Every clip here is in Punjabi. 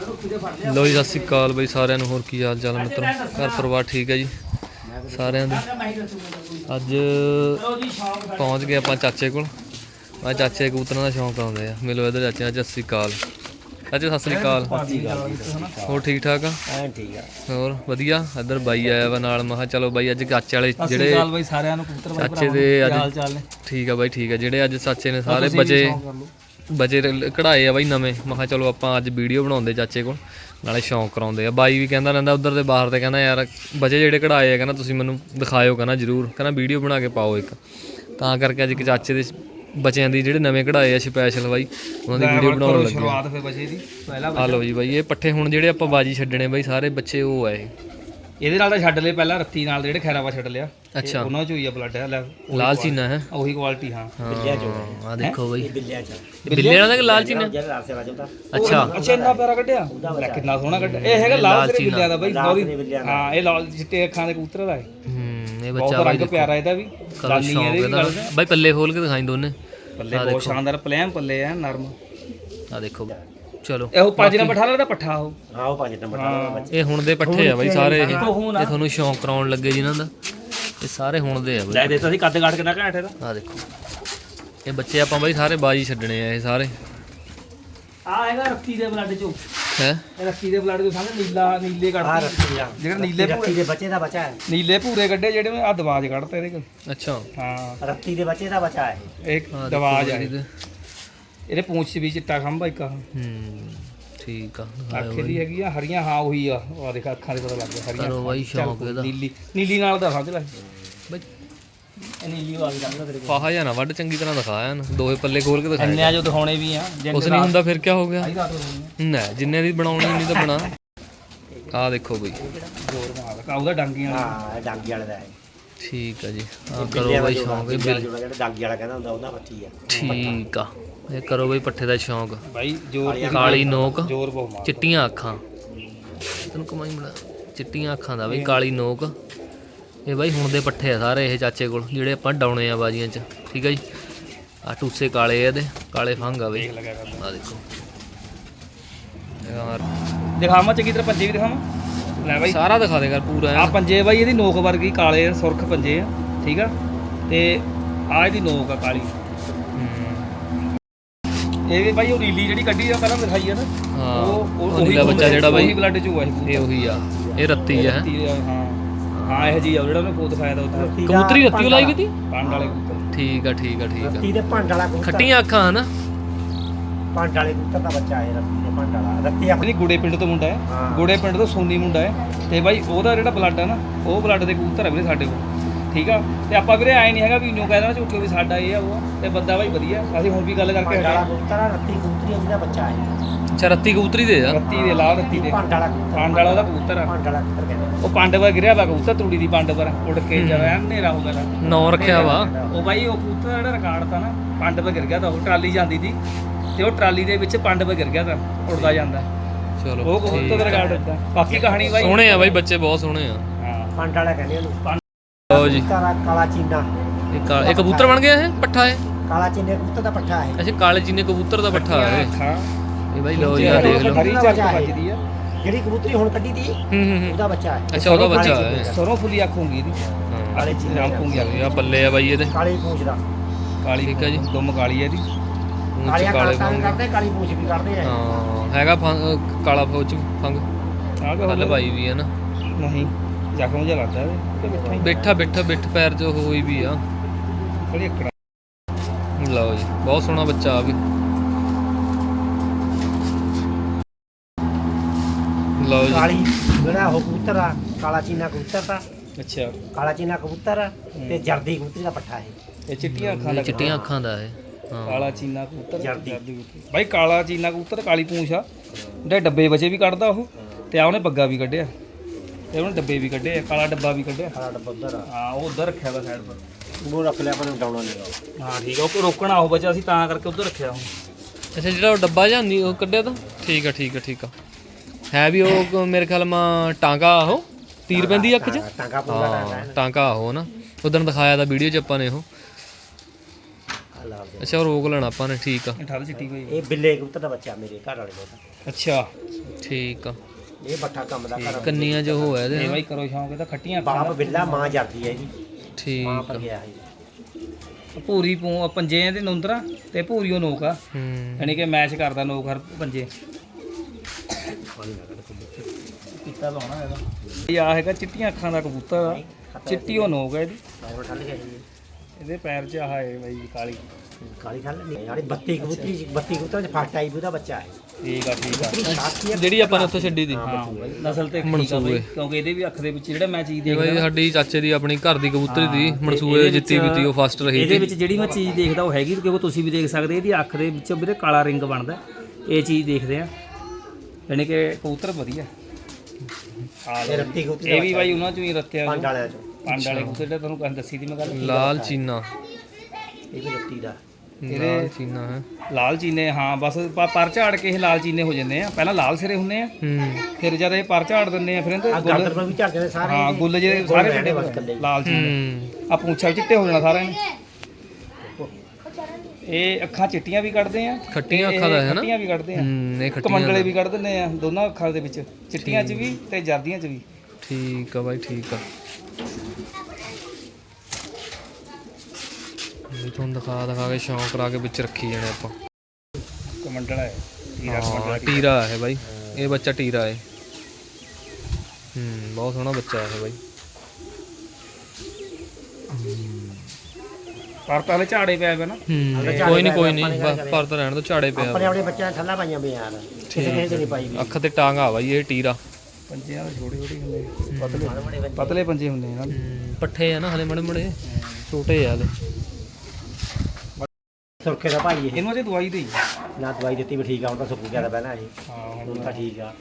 ਲੋ ਜੀ ਸਤਿ ਸ਼੍ਰੀ ਅਕਾਲ ਬਈ ਸਾਰਿਆਂ ਨੂੰ ਹੋਰ ਕੀ ਹਾਲ ਚਾਲ ਮਿੱਤਰੋ? ਘਰ ਪਰਿਵਾਰ ਠੀਕ ਹੈ ਜੀ? ਸਾਰਿਆਂ ਦੇ। ਅੱਜ ਪਹੁੰਚ ਗਏ ਆਪਾਂ ਚਾਚੇ ਕੋਲ। ਆ ਚਾਚੇ ਕਬੂਤਰਾਂ ਦਾ ਸ਼ੌਂਕ ਆਉਂਦੇ ਆ। ਮਿਲੋ ਇਧਰ ਚਾਚੇ ਨਾਲ ਸਤਿ ਸ਼੍ਰੀ ਅਕਾਲ। ਚਾਚੇ ਸਤਿ ਸ਼੍ਰੀ ਅਕਾਲ। ਹੋਰ ਠੀਕ ਠਾਕ ਆ? ਐਂ ਠੀਕ ਆ। ਹੋਰ ਵਧੀਆ? ਇੱਧਰ ਬਾਈ ਆਇਆ ਵਾ ਨਾਲ ਮੈਂ ਕਿਹਾ ਚਲੋ ਬਾਈ ਅੱਜ ਚਾਚੇ ਵਾਲੇ ਜਿਹੜੇ ਬਾਈ ਸਾਰਿਆਂ ਨੂੰ ਕਬੂਤਰ ਬਾਈ ਚਾਚੇ ਦੇ ਅੱਜ ਠੀਕ ਆ ਬਾਈ ਠੀਕ ਆ। ਜਿਹੜੇ ਅੱਜ ਚਾਚੇ ਨੇ ਸਾਰੇ ਬਚੇ ਰ- ਕਢਾਏ ਆ ਬਾਈ ਨਵੇਂ। ਮੈਂ ਕਿਹਾ ਚਲੋ ਆਪਾਂ ਅੱਜ ਵੀਡੀਓ ਬਣਾਉਂਦੇ ਚਾਚੇ ਕੋਲ ਨਾਲੇ ਸ਼ੌਂਕ ਕਰਾਉਂਦੇ ਆ। ਬਾਈ ਵੀ ਕਹਿੰਦਾ ਰਹਿੰਦਾ ਉਧਰ ਦੇ ਬਾਹਰ ਤੇ ਕਹਿੰਦਾ ਯਾਰ ਬਚੇ ਜਿਹੜੇ ਕਢਾਏ ਆ ਕਹਿੰਦਾ ਤੁਸੀਂ ਮੈਨੂੰ ਦਿਖਾਇਓ ਕਹਿੰਦਾ ਜਰੂਰ। ਕਹਿੰਦਾ ਵੀਡੀਓ ਬਣਾ ਕੇ ਪਾਓ ਇੱਕ। ਤਾਂ ਕਰਕੇ ਅੱਜ ਇੱਕ ਚਾਚੇ ਦੇ ਬੱਚਿਆਂ ਦੀ ਜਿਹੜੇ ਨਵੇਂ ਕਢਾਏ ਆ ਸਪੈਸ਼ਲ ਬਾਈ ਉਹਨਾਂ ਦੀ ਵੀਡੀਓ ਬਣਾਉਣ ਲੱਗੇ ਸ਼ੁਰੂਆਤ ਫੇ ਬਚੇ ਦੀ ਪਹਿਲਾ ਆ ਲਓ ਜੀ ਬਾਈ ਇਹ ਪੱਠੇ ਹੁਣ ਜਿਹੜੇ ਆਪਾਂ ਬਾਜੀ ਛੱਡਣੇ ਬਾਈ ਸਾਰੇ ਬੱਚੇ ਉਹ ਆ ਇਹ। ਇਹਦੇ ਨਾਲ ਤਾਂ ਛੱਡ ਲਏ ਪਹਿਲਾਂ ਰੱਤੀ ਨਾਲ ਜਿਹੜੇ ਖੈਰਾਵਾ ਛੱਡ ਲਿਆ। ਅੱਛਾ। ਉਹਨਾਂ ਚੋਂ ਹੀ ਆ ਬਲੱਡ ਲੈ ਲਾਲ ਚੀਨਾ ਹੈ। ਉਹੀ ਕੁਆਲਿਟੀ ਹਾਂ। ਹਾਂ ਆ ਦੇਖੋ ਬਾਈ। ਬਿੱਲਿਆ ਚ। ਇਹ ਬਿੱਲੇ ਵਾਲਾ ਕਿ ਲਾਲ ਚੀਨਾ ਜਿਹੜਾ ਰਾਸੇ ਵਾਜੋ ਦਾ ਅੱਛਾ। ਅੱਛਾ ਇੰਨਾ ਪਿਆਰਾ ਕੱਢਿਆ? ਲੈ ਕਿੰਨਾ ਸੋਹਣਾ ਕੱਢਿਆ। ਇਹ ਹੈਗਾ ਲਾਲ ਤੇਰੇ ਬਿੱਲਿਆਂ ਦਾ ਬਾਈ ਬਹੁਤ ਬਿੱਲਿਆਂ ਹਾਂ ਇਹ ਲਾਲ ਚਿੱਟੇ ਅੱਖਾਂ ਦੇ ਕਬੂਤਰ ਦਾ ਹੈ ਹੂੰ ਇਹ ਬੱਚਾ ਬਹੁਤ ਬਾਈ ਰੰਗ ਪਿਆਰਾ ਇਹਦਾ ਵੀ। ਕਰੋ ਲਾਲੀ ਸ਼ੌਂਕ ਇਹਦੇ ਵੀ ਇਹਦਾ ਗੱਲ ਦਾ। ਬਾਈ ਪੱਲੇ ਖੋਲ ਕੇ ਦਿਖਾਈ ਦੋਨੇ। ਪੱਲੇ ਬਹੁਤ ਸ਼ਾਨਦਾਰ ਪਲੇਨ ਪੱਲੇ ਆ ਨਰਮ। ਆ ਦੇਖੋ। ਚਲੋ। ਇਹੋ ਪੰਜ ਨੰਬਰ ਠਾਲਾ ਦਾ ਪੱਠਾ ਉਹ। ਆਓ ਪੰਜ ਨੰਬਰ ਦਾ ਬੱਚਾ। ਇਹ ਹੁਣ ਦੇ ਪੱਠੇ ਆ ਬਾਈ ਸਾਰੇ ਇਹ। ਇਹ ਤੁਹਾਨੂੰ ਸ਼ੌਂਕ ਕਰਾਉਣ ਲੱਗੇ ਜਿਨ੍ਹਾਂ ਦਾ। ਇਹ ਸਾਰੇ ਹੁਣ ਦੇ ਆ ਬਾਈ। ਲੈ ਦੇ ਤਾਂ ਸੀ ਕੱਦ ਕੱਟ ਕਿੰਨਾ ਘਾਟ ਇਹਦਾ? ਆ ਦੇਖੋ। ਇਹ ਬੱਚੇ ਆਪਾਂ ਬਾਈ ਸਾਰੇ ਬਾਜੀ ਛੱਡਣੇ ਆ ਇਹ ਸਾਰੇ। ਆ ਹੈਗਾ ਰੱਤੀ ਦੇ ਬਲੱਡ ਚੋਂ। ਹੈ? ਇਹ ਰੱਤੀ ਦੇ ਬਲੱਡ ਚੋਂ ਸਾਹਮਣੇ ਨੀਲਾ ਨੀਲੇ ਆ ਕੱਢਦੇ ਰੱਖੀ ਆ। ਜਿਹੜਾ ਨੀਲੇ ਰੱਤੀ ਦੇ ਬੱਚੇ ਦਾ ਬੱਚਾ ਹੈ। ਨੀਲੇ ਭੂਰੇ ਕੱਢੇ ਜਿਹੜੇ ਆ ਦਵਾਜ ਕੱਢਤੇ ਇਹਦੇ ਕੋਲ। ਅੱਛਾ। ਹਾਂ। ਰੱਤੀ ਦੇ ਬੱਚੇ ਦਾ ਬੱਚਾ ਹੈ ਦੇਖੋ ਦਵਾਜ ਆ ਇਹ। ਇਹਦੇ। ਇਹਦੇ ਪੂੰਛ 'ਚ ਵੀ ਚਿੱਟਾ ਖੰਭਾ ਇੱਕ ਆ ਹੂੰ ਠੀਕ ਆ ਅੱਖ ਦੀ ਹੈਗੀ ਆ ਹਰੀਆਂ ਹਾਂ ਉਹੀ ਆ। ਆ ਦੇਖ ਅੱਖਾਂ ਦੇ ਪਤਾ ਲੱਗ ਗਿਆ ਹਰੀਆਂ ਕਰੋ ਬਾਈ ਸ਼ੌਂਕ ਇਹਦਾ। ਨੀਲੀ ਨੀਲੀ ਨਾਲ ਦਾ ਸਮਝ ਲੈ। ਬਾਈ। ਇਹ ਨੀਲੀ ਉਹ ਆ ਗਈ ਲੱਗਦਾ ਤੇਰੇ ਪਾਹਾ ਜਾਂ ਨਾ ਵੱਡ ਚੰਗੀ ਤਰ੍ਹਾਂ ਦਿਖਾਇਆ ਨਾ ਦੋਵੇਂ ਪੱਲੇ ਖੋਲ ਕੇ ਦਿਖਾਇਆ ਇੰਨਿਆਂ ਜੋ ਦਿਖਾਉਣੇ ਵੀ ਆ ਉਸ ਨਹੀਂ ਹੁੰਦਾ ਫਿਰ ਕੀ ਹੋ ਗਿਆ? ਆਈ ਰਾਤ ਹੋਣੀ ਨਾ ਜਿੰਨੇ ਦੀ ਬਣਾਉਣੀ ਉਨੀ ਤਾਂ ਬਣਾ। ਆ ਦੇਖੋ ਬਈ। ਜੋਰ ਮਾਰ ਕਾ ਉਹਦਾ ਡਾਂਗੀਆਂ ਵਾਲਾ। ਹਾਂ ਇਹ ਡਾਂਗੀ ਵਾਲੇ ਦਾ ਹੈ। ਠੀਕ ਆ ਜੀ। ਆ ਕਰੋ ਬਾਈ ਸ਼ੌਂਕ ਇਹ ਬਿੱਲ ਜਿਹੜਾ ਡਾਂਗੀ ਵਾਲਾ ਕਹਿੰਦਾ ਹੁੰਦਾ ਉਹਦਾ ਬੱਚੀ ਆ। ਠੀਕ ਆ। ਇਹ ਕਰੋ ਬਈ ਪੱਠੇ ਦਾ ਸ਼ੌਂਕ। ਬਾਈ ਜੋਰ ਕਾਲੀ ਨੋਕ ਜੋਰ ਬਹੁਤ ਮਾਰ ਚਿੱਟੀਆਂ ਅੱਖਾਂ। ਤੈਨੂੰ ਕਮਾਈ ਬੜਾ ਚਿੱਟੀਆਂ ਅੱਖਾਂ ਦਾ ਬਈ ਕਾਲੀ ਨੋਕ। ਇਹ ਬਾਈ ਹੁਣ ਦੇ ਪੱਠੇ ਆ ਸਾਰੇ ਇਹ ਚਾਚੇ ਕੋਲ ਜਿਹੜੇ ਆਪਾਂ ਡਾਉਣੇ ਆ ਬਾਜੀਆਂ 'ਚ। ਠੀਕ ਆ ਜੀ? ਆ ਟੂਸੇ ਕਾਲੇ ਆ ਇਹਦੇ ਕਾਲੇ ਫੰਗ ਆ ਬਈ। ਆ ਦੇਖੋ। ਯਾਰ। ਦਿਖਾਵਾਂ ਚੰਗੀ ਤਰ੍ਹਾਂ ਪੰਜੇ ਵੀ ਦਿਖਾਵਾਂ? ਲੈ ਬਾਈ। ਸਾਰਾ ਦਿਖਾ ਦੇ ਕਰ ਪੂਰਾ ਆ। ਪੰਜੇ ਬਾਈ ਇਹਦੀ ਨੋਕ ਵਰਗੀ ਕਾਲੇ ਸੁਰਖ ਪੰਜੇ ਆ। ਠੀਕ ਆ? ਤੇ ਆ ਇਹਦੀ ਨੋਕ ਆ ਕਾਲੀ। ਇਹ ਵੀ ਬਾਈ ਉਹ ਰੀਲੀ ਜਿਹੜੀ ਕੱਢੀ ਆ ਪਹਿਲਾਂ ਦਿਖਾਈ ਆ ਨਾ। ਹਾਂ ਉਹ ਉਹ ਨੀਲਾ ਬੱਚਾ ਜਿਹੜਾ ਬਾਈ ਉਹੀ ਬਲੱਡ ਚੋਂ ਆ ਇਹ। ਇਹ ਉਹੀ ਆ ਇਹ ਰੱਤੀ ਆ ਹੈਂ। ਆ, ਹਾਂ। ਹਾਂ ਇਹ ਜੀ ਆ ਜਿਹੜਾ ਉਹਨੇ ਪੋਤ ਖਾਇਆ ਦਾ ਉੱਥੇ। ਕਬੂਤਰੀ ਰੱਤੀ ਉਹ ਲਾਈ ਵੀ ਤੀ? ਪੰਡ ਵਾਲੇ ਕਬੂਤਰ। ਠੀਕ ਆ ਠੀਕ ਆ ਠੀਕ ਆ। ਰੱਤੀ ਦੇ ਭੰਡ ਵਾਲਾ ਕਬੂਤਰ। ਖੱਟੀਆਂ ਅੱਖਾਂ ਹਨਾ? ਭੰਡ ਵਾਲੇ ਕਬੂਤਰ ਦਾ ਬੱਚਾ ਹੈ ਰੱਤੀ ਦੇ ਭੰਡ ਵਾਲਾ। ਰੱਤੀ ਨਹੀਂ ਗੁੜੇ ਪਿੰਡ ਤੋਂ ਮੁੰਡਾ ਹੈ। ਹਾਂ। ਗੁੜੇ ਪਿੰਡ ਤੋਂ ਸੋਨੀ ਮੁੰਡਾ ਹੈ। ਤੇ ਬਾਈ ਉਹਦਾ ਜਿਹੜਾ ਬਲੱਡ ਹੈ ਨਾ ਉਹ ਬਲੱਡ ਦੇ ਕਬੂਤਰ ਹੈ ਵੀਰੇ ਸਾਡੇ ਕੋਲ। ਠੀਕ ਆ? ਤੇ ਆਪਾਂ ਵੀਰੇ ਐ ਨਹੀਂ ਹੈਗਾ ਵੀ ਨਿਊ ਕਹਿ ਦੇਣਾ ਝੂਠੇ ਵੀ ਸਾਡਾ ਇਹ ਆ ਉਹ ਆ, ਤੇ ਬੰਦਾ ਬਾਈ ਵਧੀਆ। ਅਸੀਂ ਹੁਣ ਵੀ ਗੱਲ ਕਰਕੇ ਭੰਡ ਵਾਲਾ ਹਟੇ ਕਬੂਤਰ ਆ ਰੱਤੀ ਕਬੂਤਰੀ ਉਹਦਾ ਬੱਚਾ ਹੈ। ਅੱਛਾ ਰੱਤੀ ਕਬੂਤਰੀ ਦੇ ਆ? ਰੱਤੀ ਦੇ ਲਾਲ ਰੱਤੀ ਦੇ। ਭੰਡ ਵਾਲਾ ਕਬੂਤਰ। ਪੰਡ ਵਾਲਾ ਉਹਦਾ ਕਬੂਤਰ ਆ? ਭੰਡ ਵਾਲਾ ਕਬੂਤਰ ਕਹਿੰਦੇ ਉਹ ਪੰਡ ਪਰ ਗਿਰਿਆ ਵਾ ਕਬੂਤਰ ਤੂੜੀ ਦੀ ਪੰਡ ਪਰ ਉੱਡ ਕੇ ਜਾਵੇ ਹਨੇਰਾ ਹੋ ਗਿਆ ਨੌ ਰੱਖਿਆ ਵਾ। ਉਹ ਬਾਈ ਉਹ ਕਬੂਤਰ ਦਾ ਜਿਹੜਾ ਰਿਕਾਰਡ ਤਾਂ ਨਾ ਪੰਡ ਪਰ ਗਿਰ ਗਿਆ ਤਾਂ ਉਹ ਟਰਾਲੀ ਜਾਂਦੀ ਸੀ ਤੇ ਉਹ ਟਰਾਲੀ ਦੇ ਵਿੱਚ ਪੰਡ ਪਰ ਗਿਰ ਗਿਆ ਤਾਂ ਉੱਡਦਾ ਜਾਂਦਾ। ਚਲੋ ਉਹ ਕਬੂਤਰ ਦਾ ਰਿਕਾਰਡ ਹੁੰਦਾ ਬਾਕੀ ਕਹਾਣੀ ਬਾਈ ਸੋਹਣੇ ਆ ਬਾਈ ਬੱਚੇ ਬਹੁਤ ਸੋਹਣੇ ਆ। ਹਾਂ। ਭੰਡ ਵਾਲਾ ਕਹਿੰਦੇ ਉਹਨੂੰ। ਲਓ ਜੀ। ਕਾਲਾ ਕਾਲਾ ਚੀਨਾ। ਇਹ ਕਾ- ਇਹ ਕਬੂਤਰ ਬਣ ਗਿਆ ਇਹ? ਪੱਠਾ ਇਹ? ਕਾਲਾ ਚੀਨੇ ਕਬੂਤਰ ਦਾ ਪੱਠਾ ਹੈ ਅੱਛਾ ਕਾਲੇ ਚੀਨੇ ਕਬੂਤਰ ਦਾ ਪੱਠਾ ਹੈ ਅੱਖਾਂ ਇਹ ਬਾਈ ਲਓ ਜੀ ਆ ਦੇਖ ਲਓ। ਹਰੀ ਚੱਕ ਵੱਜਦੀ ਆ। ਜਿਹੜੀ ਕਬੂਤਰੀ ਹੁਣ ਕੱਢੀ ਦੀ ਹੂੰ ਹੂੰ ਹੂੰ। ਉਹਦਾ ਬੱਚਾ ਹੈ ਅੱਛਾ ਉਹਦਾ ਬੱਚਾ ਹੈ ਸਰੋਂ ਫੁੱਲੀ ਅੱਖ ਹੋਊਗੀ ਇਹਦੀ। ਕਾਲੇ ਚੀਨਾ ਹੋਊਗੀ ਅੱਖ। ਆ ਬੱਲੇ ਆ ਬਾਈ ਇਹਦੇ। ਕਾਲੀ ਪੂੰਛ ਦਾ। ਕਾਲੀ ਠੀਕ ਹੈ ਜੀ। ਦੁੰਮ ਕਾਲੀ ਹੈ ਇਹਦੀ। ਮੂੰਹ ਕਾਲੀਆਂ ਚ ਕਾਲੇ ਕਾਲੇ ਫੰਗ ਕਰਦੇ ਕਾਲੀ ਪੂੰਛ ਵੀ ਕਰਦੇ ਆ ਹਾਂ ਹੈਗਾ ਫੰਗ ਕਾਲਾ ਫੌਜ ਫੰਗ। ਆਹ ਕਹੋ ਕੱਲ ਬਾਈ ਵੀ ਹੈ ਨਾ। ਨਹੀਂ। ਜ਼ਖਮ ਜਿਹਾ ਲੱਗਦਾ ਇਹਦੇ ਕਿ ਬਿਠਾ ਹੀ ਬੈਠਾ ਬੈਠਾ ਬਿੱਠ ਪੈਰ ਜੋ ਹੋਈ ਵੀ ਆ। ਖੜੀ ਅੱਖੜਾ ਲਓ ਜੀ ਬਹੁਤ ਸੋਹਣਾ ਬੱਚਾ ਆ ਵੀ। ਲਓ ਜੀ। ਕਾਲੀ ਜਿਹੜਾ ਉਹ ਕਬੂਤਰ ਆ ਕਾਲਾ ਚੀਨਾ ਕਬੂਤਰ ਦਾ ਅੱਛਾ। ਕਾਲਾ ਚੀਨਾ ਕਬੂਤਰ ਆ ਤੇ ਜਰਦੀ ਕਬੂਤਰੀ ਦਾ ਪੱਠਾ ਹੈ ਇਹ ਚਿੱਟੀਆਂ ਅੱਖਾਂ ਇਹ ਦਾ ਚਿੱਟੀਆਂ ਅੱਖਾਂ ਦਾ ਹੈ ਹਾਂ। ਕਾਲਾ ਚੀਨਾ ਕਬੂਤਰ ਜਰਦੀ। ਕਬੂਤਰ। ਬਾਈ ਕਾਲਾ ਚੀਨਾ ਕਬੂਤਰ ਕਾਲੀ ਪੂੰਛ ਆ। ਜਿਹੜੇ ਡੱਬੇ ਵਜੇ ਵੀ ਕੱਢਦਾ ਉਹ ਤੇ ਆ ਉਹਨੇ ਬੱਗਾ ਵੀ ਕੱਢਿਆ। ਤੇ ਉਹਨੇ ਡੱਬੇ ਵੀ ਕੱਢੇ ਆ, ਕਾਲਾ ਡੱਬਾ ਵੀ ਕੱਢਿਆ। ਕਾਲਾ ਡੱਬਾ ਉਧਰ ਆ। ਹਾਂ ਉਹ ਉਧਰ ਰੱਖਿਆ ਵਾ ਸਾਈਡ ਪਰ। ਉਹ ਰੱਖ ਲਿਆ ਆਪਾਂ ਨੂੰ ਡਾਉਣਾ ਨਹੀਂ ਹਾਂ ਠੀਕ ਆ ਉਹ ਰੋਕਣਾ ਉਹ ਬੱਚਾ ਅਸੀਂ ਤਾਂ ਕਰਕੇ ਉਧਰ ਰੱਖਿਆ ਉਹ ਅੱਛਾ ਜਿਹੜਾ ਉਹ ਡੱਬਾ ਜਾਂ ਨਹੀਂ ਉਹ ਕੱਢਿਆ ਤਾਂ? ਠੀਕ ਆ ਠੀਕ ਆ ਠੀਕ ਆ। ਹੈ ਵੀ ਉਹ ਕ- ਮੇਰੇ ਖਿਆਲ ਮਾ ਟਾਂਗਾ ਉਹ? ਤੀਰ ਪੈਂਦੀ ਅੱਖ 'ਚ? ਟਾਂਗਾ ਪੂਰਾ ਹਾਂ ਟਾਂਗਾ ਉਹ ਨਾ। ਉਦੋਂ ਦਿਖਾਇਆ ਤਾਂ ਵੀਡੀਓ 'ਚ ਆਪਾਂ ਨੇ ਉਹ। ਆ ਲਾ ਦੇ। ਅੱਛਾ ਉਹ ਰੋਕ ਲੈਣਾ ਆਪਾਂ ਨੇ ਠੀਕ ਆ। ਠੱਲ ਚਿੱਟੀ ਹੋਈ। ਇਹ ਬਿੱਲੇ ਕਬੂਤਰ ਦਾ ਬੱਚਾ ਮੇਰੇ ਘਰ ਵਾਲੇ ਦਾ ਅੱਛਾ ਠੀਕ ਆ। ਇਹ ਬੱਠਾ ਕੰਮ ਦਾ ਘਰ ਕੰਨੀਆਂ ਜੋ ਹੋਇਆ ਇਹਦੇ ਇਹ ਬਾਈ ਕਰੋ ਸ਼ੌਂਕ ਇਹਦਾ ਖੱਟੀਆਂ ਬਾਪ ਬਿੱਲਾ ਮਾਂ ਜਰਦੀ ਹੈ ਇਹਦੀ ਠੀਕ ਮਾਂ ਪਰ ਗਿਆ ਹੈ। ਭੂਰੀ ਪੂੰ ਪੰਜੇ ਦੇ ਨੁੰਦਰਾ ਤੇ ਭੂਰੀ ਉਹ ਨੋਕ ਆ। ਹੂੰ। ਯਾਨੀ ਕਿ ਮੈਚ ਕਰਦਾ ਨੋਕ ਹਰ ਪੰਜੇ। ਕੀਤਾ ਲਾਉਣਾ ਇਹਦਾ। ਇਹ ਆ ਹੈਗਾ ਚਿੱਟੀਆਂ ਅੱਖਾਂ ਦਾ ਕਬੂਤਰ ਆ। ਚਿੱਟੀ ਉਹ ਨੋਕ ਇਹਦੀ। ਠੱਲ ਗਿਆ ਜੀ ਇਹਦੇ ਪੈਰ 'ਚ ਆਹ ਹੈ ਬਾਈ ਕਾਲੀ। ਕਾਲੀ ਠੱਲ ਨਹੀਂ ਯਾਨੀ 32 ਕਬੂਤਰੀ 32 ਕਬੂਤਰਾਂ ਚ ਫਸਟ ਆਈ ਵੀ ਉਹਦਾ ਬੱਚਾ ਹੈ। ਠੀਕ ਆ ਠੀਕ ਆ। ਇਹ ਸਾਥੀ ਹੈ ਜਿਹੜੀ ਆਪਾਂ ਨੇ ਉੱਥੇ ਛੱਡੀ ਦੀ। ਨਸਲ ਤੇ ਠੀਕ ਆ ਬਾਈ ਕਿਉਂਕਿ ਇਹਦੇ ਵੀ ਅੱਖ ਦੇ ਵਿੱਚ ਜਿਹੜਾ ਮੈਂ ਚੀਜ਼ ਇਹ ਦੇਖਦਾ ਬਾਈ ਸਾਡੀ ਚਾਚੇ ਦੀ ਆਪਣੀ ਘਰ ਦੀ ਕਬੂਤਰੀ ਦੀ ਮਨਸੂਏ ਦੇ ਜਿੱਤੀ ਵੀ ਤੀ ਉਹ ਫਸਟ ਰਹੀ ਇਹਦੇ ਤੀ ਵਿੱਚ ਜਿਹੜੀ ਮੈਂ ਚੀਜ਼ ਦੇਖਦਾ ਉਹ ਹੈਗੀ ਕਿਉਂਕਿ ਤੁਸੀਂ ਵੀ ਦੇਖ ਸਕਦੇ ਇਹਦੀ ਅੱਖ ਦੇ ਵਿੱਚ ਵੀਰੇ ਕਾਲਾ ਰਿੰਗ ਬਣਦਾ। ਇਹ ਚੀਜ਼ ਦੇਖਦੇ ਆ। ਯਾਨੀ ਕਿ ਕਬੂਤਰ ਵਧੀਆ। ਆ ਇਹ। ਰੱਤੀ ਕਬੂਤਰੀ ਇਹ ਵੀ ਬਾਈ ਉਹਨਾਂ ਚੋਂ ਹੀ ਰੱਤਿਆ ਪੰਡ ਵਾਲਿਆਂ ਚੋਂ। ਪੰਡ ਵਾਲੇ ਕਬੂਤਰ ਜਿਹੜੇ ਤੁਹਾਨੂੰ ਕਹਿੰਦਾ ਦੱਸੀ ਦੀ ਮੈਂ ਗੱਲ ਲਾਲ ਚੀਨਾ। ਇਹ ਵੀ ਰੱਤੀ ਦਾ। ਲਾਲ ਚੀਨਾ ਹੈ। ਲਾਲ ਚੀਨੇ ਹਾਂ ਬਸ ਪ- ਪਰ ਝਾੜ ਕੇ ਇਹ ਲਾਲ ਚੀਨੇ ਹੋ ਜਾਂਦੇ ਆ। ਪਹਿਲਾਂ ਲਾਲ ਸਿਰੇ ਹੁੰਦੇ ਆ ਹੂੰ। ਫਿਰ ਜਦ ਇਹ ਪਰ ਝਾੜ ਦਿੰਦੇ ਆ ਫਿਰ ਇਹਦੇ ਗਾਦਰ ਪਰ ਵੀ ਝੜਦੇ ਨੇ ਸਾਰੇ ਹਾਂ ਗੁੱਲ ਜਿਹੜੇ ਗੁੱਲ ਸਾਰੇ ਵੱਡੇ ਬਸ। ਲਾਲ ਚੀਨੇ। ਹੂੰ। ਆ ਪੂੰਛਾਂ ਚਿੱਟੇ ਹੋ ਜਾਣਾ ਸਾਰਿਆਂ ਨੇ। ਇਹ ਅੱਖਾਂ ਚਿੱਟੀਆਂ ਵੀ ਕੱਢਦੇ ਆ ਖੱਟੀਆਂ ਅੱਖਾਂ ਦਾ ਹੈ ਨਾ। ਖੱਟੀਆਂ ਵੀ ਕੱਢਦੇ ਆ। ਹੂੰ ਇਹ ਖੱਟੀਆਂ ਕਮੰਡਲੇ ਵੀ ਕੱਢ ਦਿੰਦੇ ਆ ਦੋਨਾਂ ਅੱਖਾਂ ਦੇ ਵਿੱਚ ਚਿੱਟੀਆਂ 'ਚ ਵੀ ਤੇ ਜਰਦੀਆਂ 'ਚ ਵੀ। ਠੀਕ ਆ ਬਾਈ ਠੀਕ ਆ। ਇਹ ਤੁਹਾਨੂੰ ਦਿਖਾ ਦਿਖਾ ਕੇ ਸ਼ੌਂਕ ਕਰਾ ਕੇ ਵਿੱਚ ਰੱਖੀ ਜਾਣੇ ਆਪਾਂ। ਕਮੰਡਲਾ ਹੈ ਹਾਂ ਟੀਰਾ ਹੈ ਬਾਈ। ਇਹ ਬੱਚਾ ਟੀਰਾ ਹੈ। ਹੂੰ ਬਹੁਤ ਸੋਹਣਾ ਬੱਚਾ ਹੈ ਬਾਈ। ਪਰ ਪਹਿਲੇ ਝਾੜੇ ਪਿਆ ਪਿਆ ਨਾ। ਹੂੰ ਕੋਈ ਨਹੀਂ ਕੋਈ ਨਹੀਂ ਪਰ ਤਾਂ ਰਹਿਣ ਦੋ ਝਾੜੇ ਪਿਆ ਆਪਣੇ ਆਪਣੇ ਬੱਚਿਆਂ ਠੱਲਾ ਪਾਈਆਂ ਵੀ ਯਾਰ। ਕਿਸੇ ਕਿਸੇ ਤੇ ਨਹੀਂ ਪਾਈ ਅੱਖ ਤੇ ਟਾਂਗਾ ਬਾਈ ਇਹ ਟੀਰਾ। ਪੰਜਿਆਂ ਦੇ ਛੋਟੇ ਛੋਟੇ ਹੁੰਦੇ ਪਤਲੇ ਪਤਲੇ ਪੰਜੇ ਹੁੰਦੇ ਇਹਨਾਂ ਹੂੰ, ਪੱਠੇ ਆ ਨਾ ਹਲੇ ਮੜੇ ਮੜੇ। ਛੋਟੇ ਆ ਹਲੇ। ਸੁਰਖੇ ਦਾ ਭਾਈ ਇਹ। ਇਹਨੂੰ ਅਜੇ ਦਵਾਈ ਦੇਈ। ਨਾ ਦਵਾਈ ਦਿੱਤੀ ਵੀ ਠੀਕ ਆ ਹੁਣ ਤਾਂ ਸੁੱਕ ਗਿਆ ਤਾਂ ਪਹਿਲਾਂ ਇਹ। ਹਾਂ ਹੁਣ ਤਾਂ ਠੀਕ ਆ।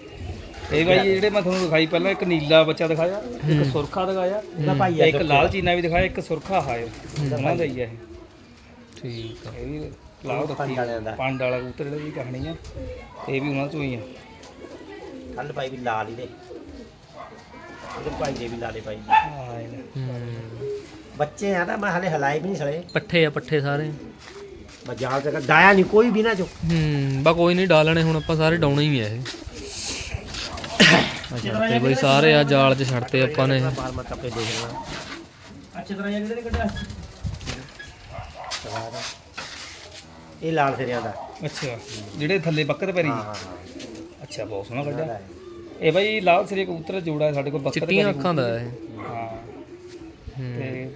ਇਹ ਬਾਈ ਜਿਹੜੇ ਮੈਂ ਤੁਹਾਨੂੰ ਦਿਖਾਈ ਪਹਿਲਾਂ ਇੱਕ ਨੀਲਾ ਬੱਚਾ ਦਿਖਾਇਆ ਇੱਕ ਸੁਰਖਾ ਦਿਖਾਇਆ ਉਹਦਾ ਭਾਈ ਆ ਇੱਕ ਲਾਲ ਚੀਨਾ ਵੀ ਦਿਖਾਇਆ ਇੱਕ ਸੁਰਖਾ ਹਾਏ। ਉਹਨਾਂ ਦਾ ਹੀ ਹੈ ਠੀਕ ਆ। ਇਹ ਵੀ ਲਾਲ ਰੱਖੀ ਪੰਜ ਵਾਲਿਆਂ ਦਾ। ਪੰਡ ਵਾਲਾ ਕਬੂਤਰ ਜਿਹੜਾ ਦੀ ਕਹਾਣੀ ਆ ਇਹ ਵੀ ਉਹਨਾਂ ਚੋਂ ਹੀ ਆ। ਕੱਲ ਭਾਈ ਵੀ ਲਾਲ ਇਹਦੇ ਉਹਦੇ ਭਾਈ ਦੇ ਵੀ ਲਾਲੇ ਭਾਈ। ਹਾਂ ਇਹ। ਲੈ। ਹੂੰ ਬੱਚੇ ਆ ਨਾ ਮੈਂ ਹਲੇ ਹਲਾਏ ਵੀ ਨਹੀਂ ਸੜੇ। ਪੱਠੇ ਆ ਪੱਠੇ ਸਾਰੇ। ਮੈਂ ਜਾਲ ਤੇ ਡਾਇਆ ਨਹੀਂ ਕੋਈ ਵੀ ਨਾ ਜੋ। ਹੂੰ ਬਾ ਕੋਈ ਨਹੀਂ ਡਾਲਣੇ ਹੁਣ ਆਪਾਂ ਸਾਰੇ ਡਾਉਣੇ ਹੀ ਆ ਇਹ। ਅੱਛਾ ਤੇ ਬਈ ਸਾਰੇ ਆ ਜਾਲ 'ਚ ਛੱਡਤੇ ਆਪਾਂ ਨੇ। ਇਹ ਬਾਰ ਮੈਂ ਕੱਪੇ ਦੇਖ ਲੈਣਾ। ਅੱਛੇ ਤਰ੍ਹਾਂ ਜਿਹੜੇ ਨੇ ਕੱਢਿਆ। ਇਹ ਲਾਲ ਸਿਰਿਆਂ ਦਾ। ਅੱਛਾ ਜਿਹੜੇ ਥੱਲੇ ਬੱਕਤ ਪੈਰੀ ਅੱਛਾ ਬਹੁਤ ਸੋਹਣਾ ਕੱਢਿਆ। ਇਹ ਬਾਈ ਲਾਲ ਸਿਰੇ ਕਬੂਤਰ ਜੋੜਾ ਸਾਡੇ ਕੋਲ ਬੱਕਤ ਚਿੱਟੀਆਂ ਅੱਖਾਂ ਦਾ ਇਹ।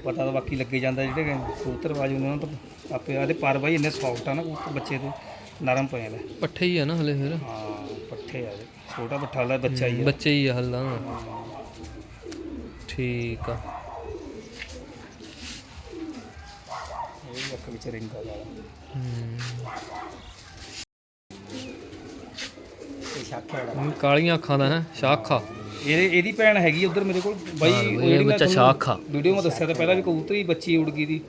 ਪਤਾ ਤਾਂ ਬਾਕੀ ਲੱਗੇ ਜਾਂਦਾ ਜਿਹੜੇ ਕਬੂਤਰ ਬਾਜੂ ਨੇ ਉਹਨਾਂ ਤੋਂ ਆਪੇ ਆਦੇ ਪਰ ਬਾਈ ਇੰਨੇ ਸੌਫਟ ਆ ਨਾ ਕਬੂਤਰ ਬੱਚੇ ਦੇ ਨਰਮ ਪਏ ਲੈ ਪੱਠੇ ਹੀ ਆ ਨਾ ਹਲੇ ਫਿਰ। ਹਾਂ ਪੱਠੇ ਆ। ਛੋਟਾ ਪੱਠਾ ਵਾਲਾ ਬੱਚਾ ਹੀ ਆ। ਬੱਚੇ ਹੀ ਆ ਹਲਾਂ ਠੀਕ ਆ। ਇਹ ਅੱਖ ਵਿੱਚ ਰਿੰਗ ਆ ਇਹ ਕਾਲੀਆਂ ਅੱਖਾਂ ਦਾ ਹੈ ਸ਼ਾਖਾ ਇਹ ਇਹਦੀ ਭੈਣ ਹੈਗੀ ਉਧਰ ਮੇਰੇ ਕੋਲ ਬਾਈ ਹਾਂ, ਉਹ ਇਹ ਜਿਹੜੀ ਮੈਂ ਬੱਚਾ ਤੁਹਾਨੂੰ ਸ਼ਾਖ ਆ। ਵੀਡੀਓ ਮੈਂ ਦੱਸਿਆ ਤਾਂ ਪਹਿਲਾਂ ਵੀ ਕਬੂਤਰੀ ਬੱਚੀ ਉੜ ਗਈ ਦੀ।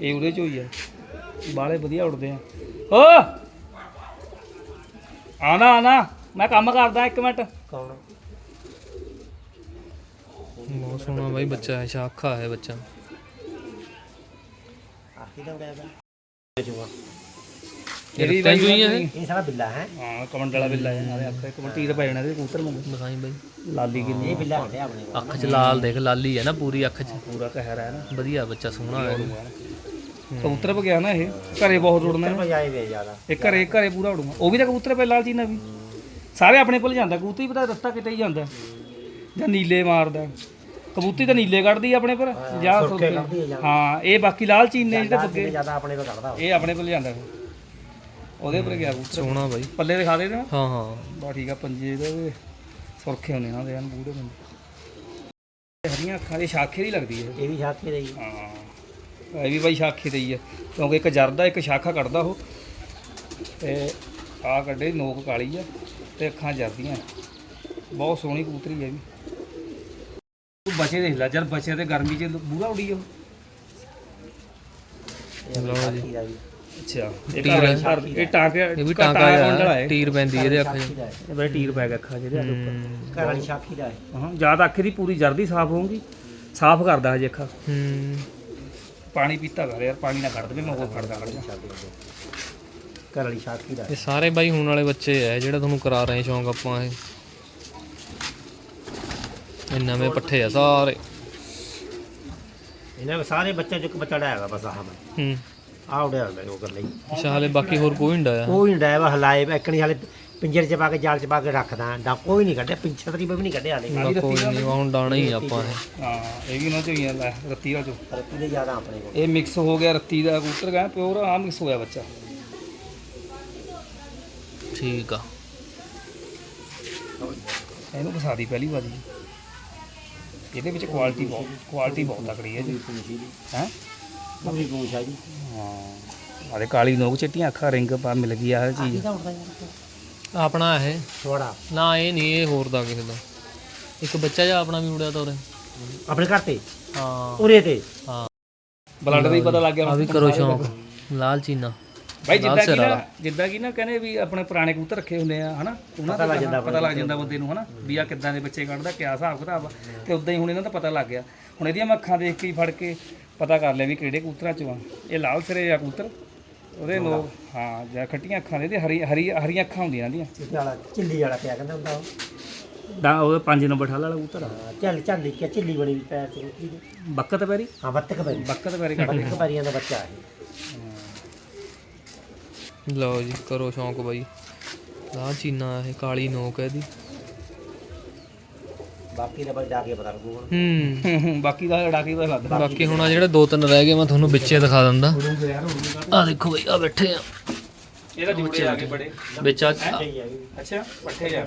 ਇਹ ਉਹਦੇ ਚ ਹੋਈ ਆ। ਬਾਲੇ ਵਧੀਆ ਉੜਦੇ ਆ। ਓ! ਆਣਾ ਆਣਾ ਮੈਂ ਕੰਮ ਕਰਦਾ ਇੱਕ ਮਿੰਟ। ਕੌਣ ਬਹੁਤ ਸੋਹਣਾ ਬਾਈ ਬੱਚਾ ਹੈ ਸ਼ਾਖਾ ਹੈ ਬੱਚਾ। ਆਖੀ ਤਾਂ ਗਿਆ ਬਈ ਜੂਆ। ਇਹਦੀ ਰੱਤਿਆਂ ਚੋਂ ਹੀ ਬਾਈ ਇਹ? ਸਾਰਾ ਬਿੱਲਾ ਹੈ। ਹਾਂ ਕਮੰਡਲਾ ਬਿੱਲਾ ਹੈ ਨਾਲੇ ਅੱਖ ਇੱਕ ਮਟੀਰ ਪੈ ਜਾਣਾ ਇਹਦੇ ਕਬੂਤਰ ਨੂੰ ਦਿਖਾਈ ਬਾਈ। ਲਾਲੀ ਕਿੰਨੀ ਇਹ ਬਿੱਲਾ ਹੁੰਦੇ ਆਪਣੇ ਕੋਲ। ਅੱਖ 'ਚ ਲਾਲ ਦੇਖ ਲਾਲੀ ਹੈ ਨਾ ਪੂਰੀ ਅੱਖ 'ਚ। ਪੂਰਾ ਕਹਿਰ ਹੈ ਨਾ। ਵਧੀਆ ਬੱਚਾ ਸੋਹਣਾ ਹੈ ਕਬੂਤਰ ਪ ਗਿਆ ਨਾ ਇਹ ਘਰੇ ਬਹੁਤ ਉੜਨਾ ਇਹ ਘਰੇ ਘਰੇ ਪੂਰਾ ਉੜੂਗਾ ਉਹ ਵੀ ਤਾਂ ਕਬੂਤਰ ਪੈ ਲਾਲ ਚੀਨਾ ਵੀ। ਸਾਰੇ ਆਪਣੇ ਕੋਲ ਜਾਂਦਾ ਕਬੂਤਰ ਹੀ ਪਤਾ ਰਸਤਾ ਕਿਤੇ ਹੀ ਜਾਂਦਾ। ਜਾਂ ਨੀਲੇ ਮਾਰਦਾ। ਕਬੂਤਰੀ ਤਾਂ ਨੀਲੇ ਕੱਢਦੀ ਆ ਆਪਣੇ ਪਰ ਜਾਂ ਹਾਂ ਇਹ ਬਾਕੀ ਲਾਲ ਚੀਨੇ ਜਿਹੜੇ ਬੱਗੇ ਜ਼ਿਆਦਾ ਆਪਣੇ ਕੋਲ ਕੱਢਦਾ ਉਹ। ਇਹ ਆਪਣੇ ਕੋਲ ਜਾਂਦਾ। ਉਹਦੇ ਪਰ ਗਿਆ ਕਬੂਤਰ। ਸੋਹਣਾ ਬਾਈ। ਪੱਲੇ ਦਿਖਾ ਦੇ ਨਾ ਹਾਂ ਹਾਂ। ਬਾ ਠੀਕ ਆ ਪੰਜੇ ਇਹਦੇ ਵੀ ਸੁਰਖੇ ਹੁੰਦੇ ਇਹਨਾਂ ਦੇ ਹਨ ਬੂੜੇ ਬੰਦੇ। ਹਰੀਆਂ ਅੱਖਾਂ ਦੀ ਸ਼ਾਖੇ ਦੀ ਲੱਗਦੀ ਹੈ। ਇਹ ਵੀ ਸ਼ਾਖੇ ਦੇ ਹੀ ਹਾਂ। ਇਹ ਵੀ ਬਾਈ ਸ਼ਾਖੇ ਤੇ ਹੀ ਆ। ਕਿਉਂਕਿ ਇੱਕ ਜਰਦਾ ਇੱਕ ਸ਼ਾਖਾ ਕੱਢਦਾ ਉਹ। ਤੇ ਆ ਕੱਢੇ ਨੋਕ ਕਾਲੀ ਆ ਤੇ ਅੱਖਾਂ ਜਰਦੀਆਂ ਬਹੁਤ ਸੋਹਣੀ ਕਬੂਤਰੀ ਹੈ ਵੀ। ਤੂੰ ਬਚੇ ਦੇਖ ਲੈ ਜਦ ਬਚੇ ਤੇ ਗਰਮੀ ਚ ਬੂੜਾ ਉੜੀ ਉਹ। ਇਹ ਲਓ ਜੀ। ਸ਼ਾਖੀ ਦਾ ਵੀ। ਅੱਛਾ ਇਹ ਟੀਰ ਘਰ- ਹੈ। ਘਰ- ਇਹ ਟਾਂਕੇ ਇਹ ਵੀ ਟਾਂਕਾ ਮੰਡਲਾ ਜਿਹਾ ਹੈ। ਟੀਰ ਪੈਂਦੀ ਇਹਦੇ ਅੱਖ 'ਚ ਸ਼ਾਖੀ ਦਾ ਹੈ। ਇਹ ਬੜਾ ਟੀਰ ਪੈ ਗਿਆ ਅੱਖਾਂ ਜਿਹਦੇ ਅੱਖ ਉੱਪਰ। ਹੂੰ। ਘਰ ਵਾਲੀ ਸ਼ਾਖੀ ਦਾ ਹੈ। ਹਾਂ ਜਾਂ ਤਾਂ ਅੱਖ ਦੀ ਪੂਰੀ ਜਰਦੀ ਸਾਫ਼ ਹੋਊਗੀ। ਸਾਫ਼ ਕਰਦਾ ਹਜੇ ਅੱਖਾਂ। ਹੂੰ। ਪਾਣੀ ਪੀਤਾ ਕਰ ਯਾਰ ਪਾਣੀ ਨਾ ਕੱਢ ਦੇਵੇ ਮੈਂ ਹੋਰ ਫੜਦਾ ਖੜ ਜਾ। ਚੱਲਦੇ ਹੁੰਦੇ ਘਰ ਵਾਲੀ ਸਾਖੀ ਦਾ ਇਹ ਸਾਰੇ ਬਾਈ ਹੁਣ ਵਾਲੇ ਬੱਚੇ ਐ ਜਿਹੜੇ ਤੁਹਾਨੂੰ ਕਰਾ ਰਹੇ ਸ਼ੌਂਕ ਆਪਾਂ ਇਹ। ਇਹ ਨਵੇਂ ਪੱਠੇ ਆ ਸਾਰੇ। ਇਹਨਾਂ ਵਿੱਚ ਸਾਰੇ ਬੱਚਿਆਂ ਚੋਂ ਇੱਕ ਬੱਚਾ ਡਾਇਆਗਾ ਬਸ ਆਹ ਮੈਂ। ਹੂੰ। ਆਹ ਉੜਿਆ ਹੁੰਦਾ ਉਹ ਕਰ ਲਈ। ਅੱਛਾ ਹਾਲੇ ਬਾਕੀ ਹੋਰ ਕੋਈ ਨਹੀਂ ਡਾਇਆ ਉਹ ਹੀ ਡਾਇਵਾ ਹਲਾਏ ਵਾ ਇੱਕਣੀ ਹਾਲੇ ਪਿੰਜਰੇ 'ਚ ਪਾ ਕੇ ਜਾਲ 'ਚ ਪਾ ਕੇ ਰੱਖਦਾ। ਡਾ ਕੋਈ ਨਹੀਂ ਕੱਢਿਆ ਪਿੰਛੇ ਤਰੀ ਵੀ ਨਹੀਂ ਕੱਢਿਆ ਹਾਲੇ। ਨਾ ਕੋਈ ਨਹੀਂ ਹੁਣ ਡਾਣਾ ਹੀ ਆ ਆਪਾਂ ਇਹ ਹਾਂ ਇਹ ਵੀ ਉਹਨਾਂ ਚੋਂ ਹੀ ਆ ਲੈ ਰੱਤੀ ਦਾ ਚੋਂ ਰੱਤੀ ਦੇ ਜ਼ਿਆਦਾ ਆਪਣੇ ਕੋਲ। ਇਹ ਮਿਕਸ ਹੋ ਗਿਆ ਰੱਤੀ ਦਾ ਕਬੂਤਰ ਗਾ ਪਿਓਰ ਆ ਮਿਕਸ ਹੋਇਆ ਬੱਚਾ। ਠੀਕ ਆ। ਇਹਨੂੰ ਫਸਾ ਦੀ ਪਹਿਲੀ ਵਾਰੀ। ਇਹਦੇ ਵਿੱਚ ਕੁਆਲਿਟੀ ਬਹੁਤ ਕੁਆਲਿਟੀ ਬਹੁਤ ਤਕੜੀ ਹੈ ਜੀ। ਹੈ? ਪੂਰੀ ਪੂਛ ਆ ਜੀ ਹਾਂ। ਆਦੇ ਕਾਲੀ ਨੋਕ ਚਿੱਟੀਆਂ ਅੱਖਾਂ ਰਿੰਗ ਪਾ ਮਿਲ ਗਈ ਆ ਚੀਜ਼। ਯਾਰ ਆਪਣਾ ਇਹ। ਛੋੜਾ। ਨਾ ਇਹ ਨਹੀਂ ਇਹ ਹੋਰ ਦਾ ਕਿਸੇ ਦਾ। ਇੱਕ ਬੱਚਾ ਜਿਹਾ ਆਪਣਾ ਵੀ ਉੜਿਆ ਤਾ ਉਰੇ। ਆਪਣੇ ਘਰ ਤੇ? ਹਾਂ। ਉਰੇ ਤੇ? ਹਾਂ। ਬਲੱਡ ਦਾ ਹੀ ਪਤਾ ਲੱਗ ਗਿਆ ਆ ਵੀ ਕਰੋ ਸ਼ੌਂਕ। ਲਾਲ ਚੀਨਾ। ਭਾਈ ਜਿੱਦਾਂ ਕਿ ਨਾ। ਜਿੱਦਾਂ ਕਿ ਨਾ ਕਹਿੰਦੇ ਵੀ ਆਪਣੇ ਪੁਰਾਣੇ ਕਬੂਤਰ ਰੱਖੇ ਹੁੰਦੇ ਆ ਹਨਾ? ਉਹਨਾਂ ਪਤਾ ਦਾ ਲੱਗ ਜਾਂਦਾ ਪਤਾ ਲੱਗ ਜਾਂਦਾ ਬੰਦੇ ਨੂੰ ਹਨਾ? ਵੀ ਆ ਕਿੱਦਾਂ ਦੇ ਬੱਚੇ ਕੱਢਦਾ ਕਿਆ ਹਿਸਾਬ ਕਿਤਾਬ ਆ। ਤੇ ਉਦਾਂ ਹੀ ਹੁਣ ਇਹਨਾਂ ਦਾ ਪਤਾ ਲੱਗ ਗਿਆ। ਹੁਣ ਇਹਦੀਆਂ ਮੈਂ ਅੱਖਾਂ ਦੇਖ ਕੇ ਹੀ ਫੜ ਕੇ ਪਤਾ ਕਰ ਲਿਆ ਵੀ ਕਿਹੜੇ ਕਬੂਤਰਾਂ ਚੋਂ ਆ। ਇਹ ਲਾਲ ਸਿਰੇ ਆ ਕਬੂਤਰ ਉਹਦੇ ਲੋਕ ਹਾਂ ਜਾਂ ਖੱਟੀਆਂ ਅੱਖਾਂ ਦੇ ਤੇ ਹਰੀ ਹਰੀ ਹਰੀਆਂ ਅੱਖਾਂ ਹੁੰਦੀਆਂ ਇਹਨਾਂ ਦੀਆਂ। ਚਿੱਟੇ ਵਾਲਾ ਚਿੱਲੀ ਵਾਲਾ ਪਿਆ ਕਹਿੰਦਾ ਹੁੰਦਾ ਉਹ? ਦਾ ਉਹ 5 ਨੰਬਰ ਠਾਲ ਵਾਲਾ ਕਬੂਤਰ ਆ। ਹਾਂ, ਚੱਲ ਚੱਲ ਲਿਖਿਆ ਚਿੱਲੀ ਬਣੀ ਵੀ ਪੈਰ ਰੋਟੀ ਦੇ। ਬੱਕਤ ਪੈਰੀ? ਹਾਂ ਬੱਤਕ ਬਰੀ ਬੱਕਤ ਪੈਰੀ ਕੱਢ ਬੱਤਕ ਬਰੀਆਂ ਦਾ ਬੱਚਾ ਹੈ ਲਓ ਜੀ ਕਰੋ ਸ਼ੌਂਕ ਬਾਈ। ਲਾਲ ਚੀਨਾ ਇਹ ਕਾਲੀ ਨੋਕ ਹੈ ਇਹਦੀ। ਬਾਕੀ ਦਾ ਜਾ ਕੇ ਪਤਾ ਲੱਗੂ ਹੁਣ ਹੂੰ ਬਾਕੀ ਦਾ ਹੁਣ ਆ ਜਿਹੜੇ ਦੋ ਤਿੰਨ ਰਹਿ ਗਏ ਮੈਂ ਤੁਹਾਨੂੰ ਵਿੱਚੇ ਦਿਖਾ ਦਿੰਦਾ। ਆ ਦੇਖੋ ਬਈ ਆ ਬੈਠੇ ਆ। ਇਹਦਾ ਜੁੜੇ ਆ ਕੇ ਬੜੇ। ਵਿੱਚ ਆ ਅੱਛਾ ਪੱਠੇ ਜਾ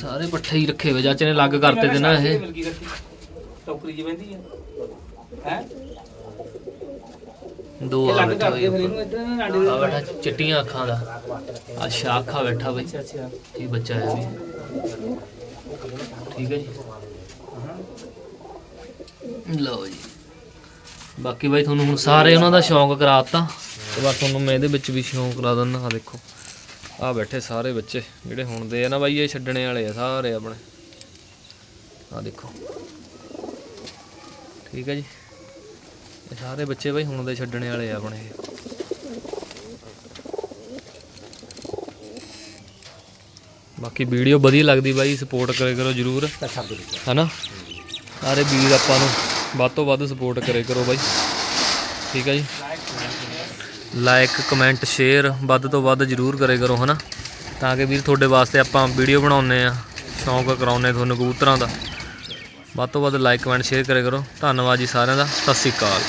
ਸਾਰੇ ਪੱਠੇ ਹੀ ਰੱਖੇ ਹੋਏ ਚਾਚੇ ਨੇ ਲੱਗ ਕਰਤੇ ਤੇ ਨਾ ਇਹ। ਮਿਲਕੀ ਰੱਖੀ? ਟੋਕਰੀ ਜੀ ਬੈਂਦੀ ਹੈ ਹੈ? ਦੋ ਆ ਬੈਠੇ ਫਿਰ ਇਹਨੂੰ ਨਾ ਡਾਂਡੇ ਆ ਬੈਠਾ ਚਿੱਟੀਆਂ ਅੱਖਾਂ ਦਾ। ਆ ਸ਼ਾਖਾ ਬੈਠਾ ਬਈ। ਅੱਛਾ ਅੱਛਾ। ਇਹ ਬੱਚਾ ਹੈ ਵੀ ਠੀਕ ਹੈ ਜੀ। ਲਓ ਜੀ। ਬਾਕੀ ਬਾਈ ਤੁਹਾਨੂੰ ਹੁਣ ਸਾਰੇ ਉਹਨਾਂ ਦਾ ਸ਼ੌਂਕ ਕਰਾਤਾ। ਤੇ ਬਸ ਤੁਹਾਨੂੰ ਮੈਂ ਇਹਦੇ ਵਿੱਚ ਵੀ ਸ਼ੌਂਕ ਕਰਾ ਦਿੰਦਾ ਆ ਦੇਖੋ। ਆ ਬੈਠੇ ਸਾਰੇ ਬੱਚੇ, ਜਿਹੜੇ ਹੁਣ ਦੇ ਆ ਨਾ ਬਾਈ, ਇਹ ਛੱਡਣੇ ਵਾਲੇ ਆ ਸਾਰੇ ਆਪਣੇ। ਆ ਦੇਖੋ। ਠੀਕ ਹੈ ਜੀ। ਇਹ ਸਾਰੇ ਬੱਚੇ ਬਾਈ ਹੁਣ ਦੇ ਛੱਡਣੇ ਵਾਲੇ ਆ ਆਪਣੇ ਬਾਕੀ ਵੀਡੀਓ ਵਧੀਆ ਲੱਗਦੀ ਬਾਈ ਸਪੋਰਟ ਕਰੇ ਕਰੋ ਜਰੂਰ। ਹਨਾ? ਸਾਰੇ ਵੀਰ ਆਪਾਂ ਨੂੰ ਵੱਧ ਤੋਂ ਵੱਧ ਸਪੋਰਟ ਕਰੇ ਕਰੋ ਬਾਈ। ਠੀਕ ਹੈ ਜੀ? ਲਾਈਕ ਕਮੈਂਟ ਸ਼ੇਅਰ ਵੱਧ ਤੋਂ ਵੱਧ ਜਰੂਰ ਕਰੇ ਕਰੋ ਹਨਾ? ਤਾਂ ਕਿ ਵੀਰ ਤੁਹਾਡੇ ਵਾਸਤੇ ਆਪਾਂ ਵੀਡੀਓ ਬਣਾਉਨੇ ਆ ਸ਼ੌਂਕ ਕਰਾਉਨੇ ਤੁਹਾਨੂੰ ਕਬੂਤਰਾਂ ਦਾ। ਵੱਧ ਤੋਂ ਵੱਧ ਲਾਈਕ ਕਮੈਂਟ ਸ਼ੇਅਰ ਕਰੇ ਕਰੋ। ਧੰਨਵਾਦ ਜੀ ਸਾਰਿਆਂ ਦਾ। ਸਤਿ ਸ੍ਰੀ ਅਕਾਲ।